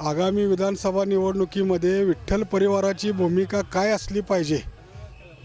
आगामी विधानसभा निवडणुकीमध्ये विठ्ठल परिवाराची भूमिका काय असली पाहिजे?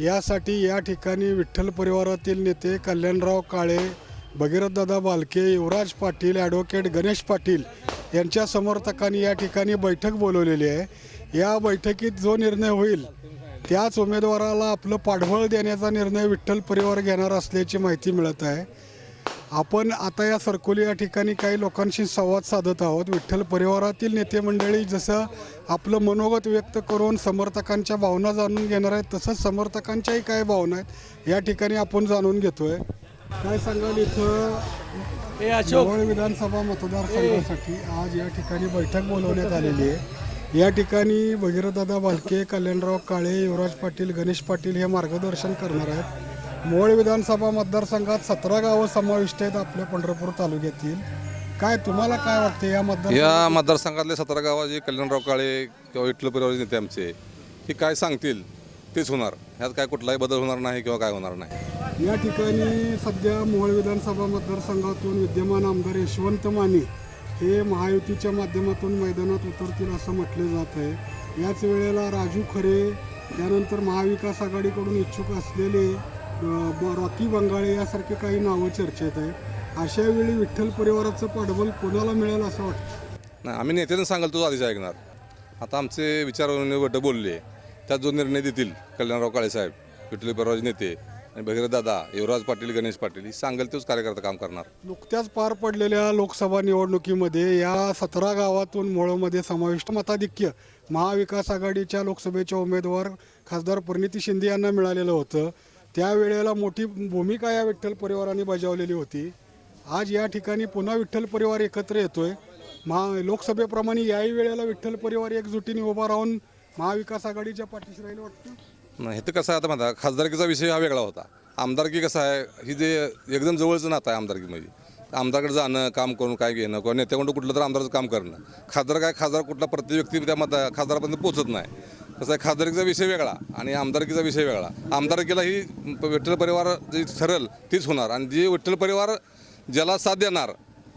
यासाठी या ठिकाणी विठ्ठल परिवारातील नेते कल्याणराव काळे भगीरथदादा बालके युवराज पाटील ॲडव्होकेट गणेश पाटील यांच्या समर्थकांनी या ठिकाणी बैठक बोलवलेली आहे. या बैठकीत जो निर्णय होईल त्याच उमेदवाराला आपलं पाठबळ देण्याचा निर्णय विठ्ठल परिवार घेणार असल्याची माहिती मिळत आहे. आपण आता या सरकोली या ठिकाणी काही लोकांशी संवाद साधत आहोत. विठ्ठल परिवारातील नेते मंडळी जसं आपलं मनोगत व्यक्त करून समर्थकांच्या भावना जाणून घेणार आहेत तसंच समर्थकांच्याही काही भावना आहेत या ठिकाणी आपण जाणून घेतोय. काय सांगाल इथं जवळ विधानसभा मतदारसंघासाठी आज या ठिकाणी बैठक बोलवण्यात आलेली आहे. या ठिकाणी भगीरथदादा भालके कल्याणराव काळे युवराज पाटील गणेश पाटील हे मार्गदर्शन करणार आहेत. मोहोळ विधानसभा मतदारसंघात सतरा गावं समाविष्ट आहेत आपल्या पंढरपूर तालुक्यातील. काय तुम्हाला काय वाटते या मतदार या मतदारसंघातले सतरा गावाचे कल्याणराव काळे किंवा विठ्ठल परिवाराचे नेते आमचे हे काय सांगतील? तेच होणार. ह्यात काय कुठलाही बदल होणार नाही किंवा काय होणार नाही. या ठिकाणी सध्या मोहोळ विधानसभा मतदारसंघातून विद्यमान आमदार यशवंत माने हे महायुतीच्या माध्यमातून मैदानात उतरतील असं म्हटलं जात आहे. याच वेळेला राजू खरे त्यानंतर महाविकास आघाडीकडून इच्छुक असलेले ब- रॉकी बंगाळे यासारखे काही नावं चर्चेत आहे अशा वेळी विठ्ठल परिवाराचं पाठबळ कोणाला मिळेल असं वाटतं? नाही आम्ही नेत्यानं सांगाल तो आधीच ऐकणार. आता आमचे विचार बोलले त्यात जो निर्णय देतील कल्याणराव काळे साहेब विठ्ठल परिवाराचे नेते आणि भगीरथ दादा युवराज पाटील गणेश पाटील ही सांगेल तोच कार्यकर्ता काम करणार. नुकत्याच पार पडलेल्या लोकसभा निवडणुकीमध्ये या सतरा गावातून मोहोळमध्ये समाविष्ट मताधिक्य महाविकास आघाडीच्या लोकसभेच्या उमेदवार खासदार परिणिती शिंदे यांना मिळालेलं होतं. त्यावेळेला मोठी भूमिका या विठ्ठल परिवाराने बजावलेली होती. आज या ठिकाणी पुन्हा विठ्ठल परिवार एकत्र येतोय. महा लोकसभेप्रमाणे याही वेळेला विठ्ठल परिवार एकजुटीने उभा राहून महाविकास आघाडीच्या पाठीशी राहील वाटतं? नाही हे तर कसं आहे आता म्हणता खासदारकीचा विषय हा वेगळा होता. आमदारकी कसं आहे ही जे एकदम जवळचं नातं आहे आमदारकीमध्ये म्हणजे. आमदारकडे जाणं काम करून काय घेणं किंवा नेत्याकडून कुठलं तर आमदाराचं काम करणं. खासदार काय खासदार कुठला प्रत्येक व्यक्ती त्या मत खासदारापर्यंत पोहोचत नाही. कसं आहे खासदारकीचा विषय वेगळा आणि आमदारकीचा विषय वेगळा. आमदारकीला ही विठ्ठल परिवार जी ठरेल तीच होणार. आणि जी विठ्ठल परिवार ज्याला साथ देणार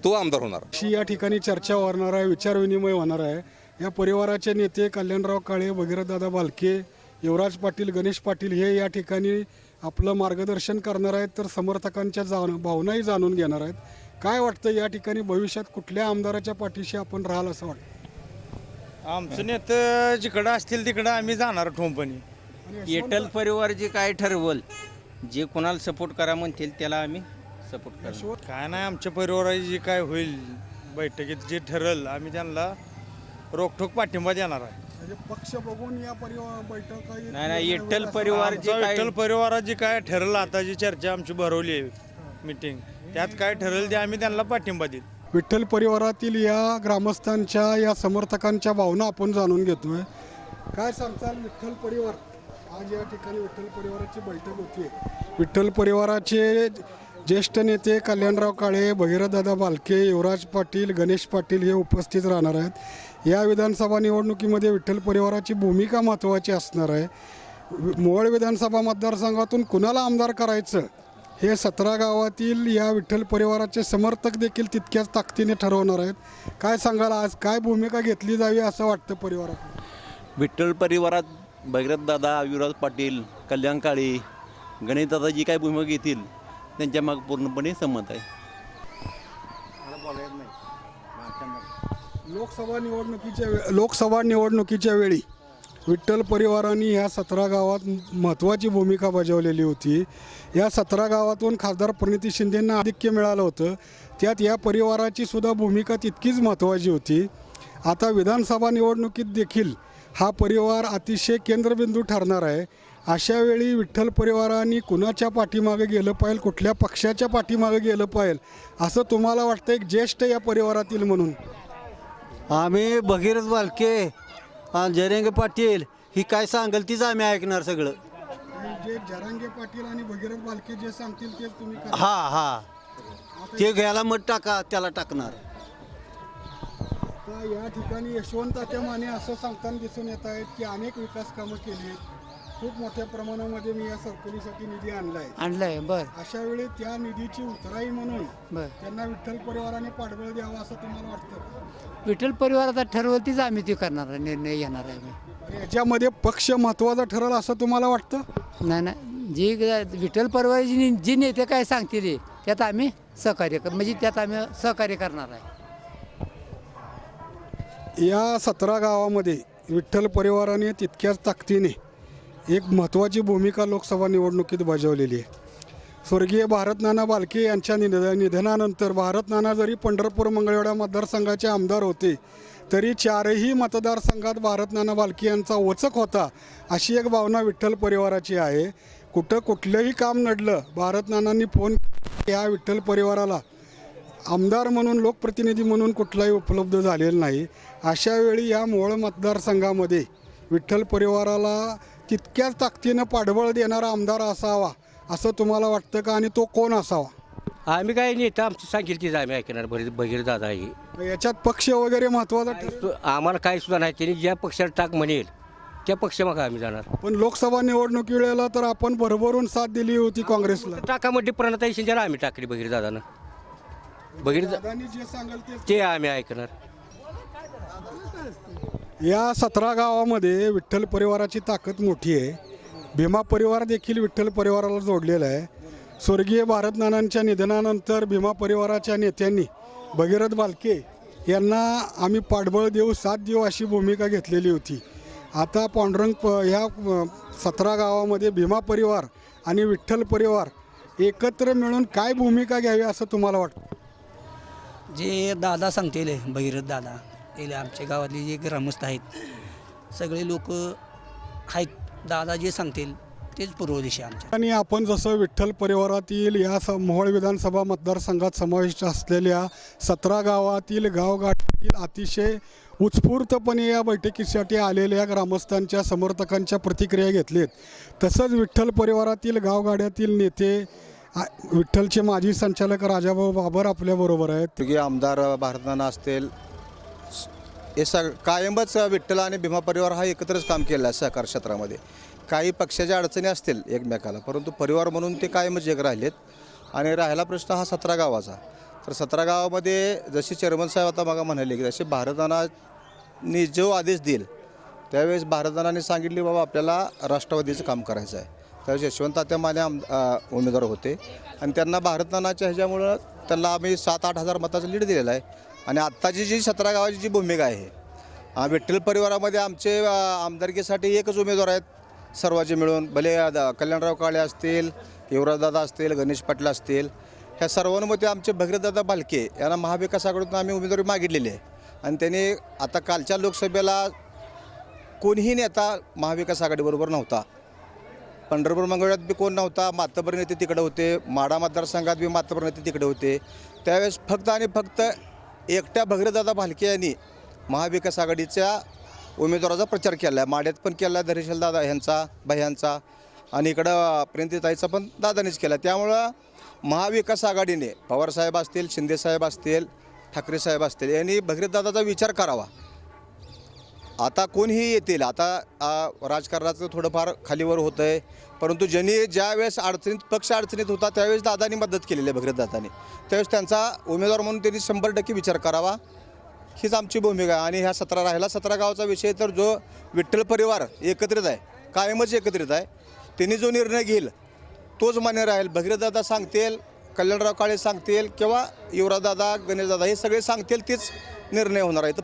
तो आमदार होणार. अशी या ठिकाणी चर्चा होणार आहे विचारविनिमय होणार आहे. या परिवाराचे नेते कल्याणराव काळे भगीरथदादा बालके युवराज पाटील गणेश पाटील हे या ठिकाणी आपलं मार्गदर्शन करणार आहेत तर समर्थकांच्या जाण भावनाही जाणून घेणार आहेत. काय वाटतं या ठिकाणी भविष्यात कुठल्या आमदाराच्या पाठीशी आपण राहाल असं वाटतं? आमचं नेतं जिकडं असतील तिकडं आम्ही जाणार ठोंपणी एटल परिवार जे काय ठरवल जे कोणाला सपोर्ट करा म्हणतील त्याला आम्ही सपोर्ट करणार. काय नाही आमच्या परिवाराची जी काय होईल बैठकीत जे ठरल आम्ही त्यांना रोखोक पाठिंबा देणार आहे. म्हणजे पक्ष बघून या परिवार बैठक नाही नाही एटल परिवार जे आमचा काय विठ्ठल परिवारात जी काय ठरलं आता जी चर्चा आमची भरवली आहे मिटिंग त्यात काय ठरल ते आम्ही त्यांना पाठिंबा देऊ विठ्ठल परिवारातील या ग्रामस्थांच्या या समर्थकांच्या भावना आपण जाणून घेतो आहे काय सांगताल विठ्ठल परिवार? आज या ठिकाणी विठ्ठल परिवाराची बैठक होती विठ्ठल परिवाराचे ज्येष्ठ नेते कल्याणराव काळे भगीरथदादा बालके युवराज पाटील गणेश पाटील हे उपस्थित राहणार आहेत. या विधानसभा निवडणुकीमध्ये विठ्ठल परिवाराची भूमिका महत्त्वाची असणार आहे. वि- मोहोळ विधानसभा मतदारसंघातून कुणाला आमदार करायचं? हे सतरा गावातील या विठ्ठल परिवाराचे समर्थक देखील तितक्याच ताकदीने ठरवणार आहेत. काय सांगाल आज? काय भूमिका घेतली जावी असं वाटतं परिवारात विठ्ठल परिवारात भगीरथ दादा युवराज पाटील कल्याण काळे गणेशदादा जी काय भूमिका घेतील त्यांच्या माग पूर्णपणे संमत आहे. लोकसभा निवडणुकीच्या लोकसभा निवडणुकीच्या वेळी विठ्ठल परिवाराने ह्या सतरा गावात महत्त्वाची भूमिका बजावलेली होती. या सतरा गावातून खासदार प्रणिती शिंदेंना आधिक्य मिळालं होतं. त्यात या परिवाराची सुद्धा भूमिका तितकीच महत्त्वाची होती. आता विधानसभा निवडणुकीत देखील हा परिवार अतिशय केंद्रबिंदू ठरणार आहे. अशा वेळी विठ्ठल परिवाराने कुणाच्या पाठीमागे गेलं पाहिजे कुठल्या पक्षाच्या पाठीमागे गेलं पाहिजे असं तुम्हाला वाटतं एक ज्येष्ठ या परिवारातील म्हणून? आम्ही भगीरथ बालके जयरंगे पाटील ही काय सांगेल तीच आम्ही ऐकणार सगळं. जे जरांगे पाटील आणि भगीरथ बालके जे सांगतील तेच तुम्ही करा. हा हा. ते घ्यायला मत टाका त्याला टाकणार. आता या ठिकाणी यशवंत तात्या माने असं सांगताना दिसून येत आहेत की अनेक विकास कामं केली आहेत. खूप मोठ्या प्रमाणामध्ये मी या सरकलीसाठी निधी आणलाय. आणलंय बर. अशा वेळी त्या निधीची उतराई म्हणून बर. त्यांना विठ्ठल परिवाराने पाठबळ द्यावं असं तुम्हाला वाटतं? विठ्ठल परिवार आता ठरवल तीच आम्ही ती करणार आहे निर्णय घेणार आहे आम्ही. याच्यामध्ये पक्ष महत्त्वाचा ठरेल असं तुम्हाला वाटतं? नाही नाही. जी ग- विठ्ठल परिवाराची जी जी नेते काय सांगतील त्यात आम्ही सहकार्य कर म्हणजे त्यात आम्ही सहकार्य करणार आहे. या सतरा गावामध्ये विठ्ठल परिवाराने तितक्याच ताकदीने एक महत्त्वाची भूमिका लोकसभा निवडणुकीत बजावलेली आहे. स्वर्गीय भारत नाना बालके यांच्या निध निधनानंतर भारत नाना जरी पंढरपूर मंगळवेढा मतदारसंघाचे आमदार होते तरी चारही मतदारसंघात भारत नाना बालके यांचा वचक होता अशी एक भावना विठ्ठल परिवाराची आहे. कुठं कुठलंही काम नडलं भारत नानांनी फोन या विठ्ठल परिवाराला. आमदार म्हणून लोकप्रतिनिधी म्हणून कुठलाही उपलब्ध झालेला नाही. अशावेळी या मोळ मतदारसंघामध्ये विठ्ठल परिवाराला तितक्याच ताकदीनं पाठबळ देणारा आमदार असावा असं तुम्हाला वाटतं का? आणि तो कोण असावा? आम्ही काय नेता आमची सांगेल तीच आम्ही ऐकणार भगीर भगीर दादा ही याच्यात पक्ष वगैरे महत्त्वाचा ठरेल? आम्हाला काही सुद्धा नाही त्यांनी ज्या पक्षाला टाक म्हणेल त्या पक्षामागं आम्ही जाणार. पण लोकसभा निवडणुकी वेळेला तर आपण भरभरून साथ दिली होती काँग्रेसला. टाकामध्ये प्रणताई शिंदेला आम्ही टाकली भगीर दादानं. भगीर दा- दादांनी जे सांगाल ते आम्ही ऐकणार. या सतरा गावामध्ये विठ्ठल परिवाराची ताकद मोठी आहे. भीमा परिवार देखील विठ्ठल परिवाराला जोडलेला आहे. स्वर्गीय भारतनानांच्या निधनानंतर भीमा परिवाराच्या नेत्यांनी भगीरथ बालके यांना आम्ही पाठबळ देऊ साथ देऊ अशी भूमिका घेतलेली होती. आता पांडुरंग प ह्या सतरा गावामध्ये भीमा परिवार आणि विठ्ठल परिवार एकत्र मिळून काय भूमिका घ्यावी असं तुम्हाला वाटतं? जे दादा सांगतील भगीरथ दादा. ते आमच्या गावातले जे ग्रामस्थ आहेत सगळे लोक आहेत. दादा जे सांगतील तेच पूर्व दिशा आमच्या. आणि आपण जसं विठ्ठल परिवारातील या स मोहोळ विधानसभा मतदारसंघात समाविष्ट असलेल्या सतरा गावातील गावगाठीतील अतिशय उत्स्फूर्तपणे या बैठकीसाठी आलेल्या ग्रामस्थांच्या समर्थकांच्या प्रतिक्रिया घेतलेत. तसंच विठ्ठल परिवारातील गावगाड्यातील नेते आ- विठ्ठलचे माजी संचालक राजाभाऊ बाबर आपल्याबरोबर आहेत. की आमदार भारतनाना असतील हे सग कायमच विठ्ठल आणि भीमा परिवार हा एकत्रच काम केलं आहे सहकार क्षेत्रामध्ये. काही पक्षाच्या अडचणी असतील एकमेकाला परंतु परिवार म्हणून ते कायमच एक राहिलेत. आणि राहिला प्रश्न हा सतरा गावाचा. तर सतरा गावामध्ये जशी चेअरमन साहेब आता मागा म्हणाले की जसे भारतनानी जो आदेश देईल त्यावेळेस भारतानाने सांगितले बाबा आपल्याला राष्ट्रवादीचं काम करायचं आहे. त्यावेळेस यशवंत तात्या माने आम उमेदवार होते. आणि त्यांना भारतनानाच्या ह्याच्यामुळं त्यांना आम्ही सात आठ हजार मताचं लीड दिलेलं आहे. आणि आत्ताची जी सतरा गावाची जी भूमिका आहे विठ्ठल परिवारामध्ये आमचे आमदारकीसाठी एकच उमेदवार आहेत सर्वांचे मिळून. भले कल्याणराव काळे असतील युवराजदादा असतील गणेश पाटील असतील ह्या सर्वांमध्ये आमचे भगीरथदादा भालके यांना महाविकास आघाडीतून आम्ही उमेदवारी मागितलेली आहे. आणि त्यांनी आता कालच्या लोकसभेला कोणीही नेता महाविकास आघाडीबरोबर नव्हता. पंढरपूर मंगळ्यात बी कोण नव्हता मातबर नेते तिकडे होते माडा मतदारसंघात बी मातबर नेते तिकडे होते. त्यावेळेस फक्त आणि फक्त एकट्या भगीरथदादा भालके यांनी महाविकास आघाडीच्या उमेदवाराचा प्रचार केला आहे माड्यात पण केला आहे धरीशील दादा ह्यांचा भयांचा आणि इकडं प्रियंतीताईचा पण दादानेच केला त्यामुळं महाविकास आघाडीने पवारसाहेब असतील शिंदेसाहेब असतील ठाकरे साहेब असतील यांनी भगीरथदादाचा विचार करावा. आता कोणीही येतील आता राजकारणाचं थोडंफार खालीवर होतं आहे परंतु ज्यांनी ज्या वेळेस अडचणीत पक्ष अडचणीत होता त्यावेळेस दादांनी मदत केलेली आहे भगीरथ त्यावेळेस त्यांचा उमेदवार म्हणून त्यांनी शंभर टक्के विचार करावा. हीच आमची भूमिका आहे. आणि ह्या सतरा राहिला सतरा गावाचा विषय तर जो विठ्ठल परिवार एकत्रित आहे कायमच एकत्रित आहे. त्यांनी जो निर्णय घेईल तोच मान्य राहील. भगीरथदादा सांगतील कल्याणराव काळे सांगतील किंवा युवराजदादा गणेशदादा हे सगळे सांगतील तेच निर्णय होणार आहे.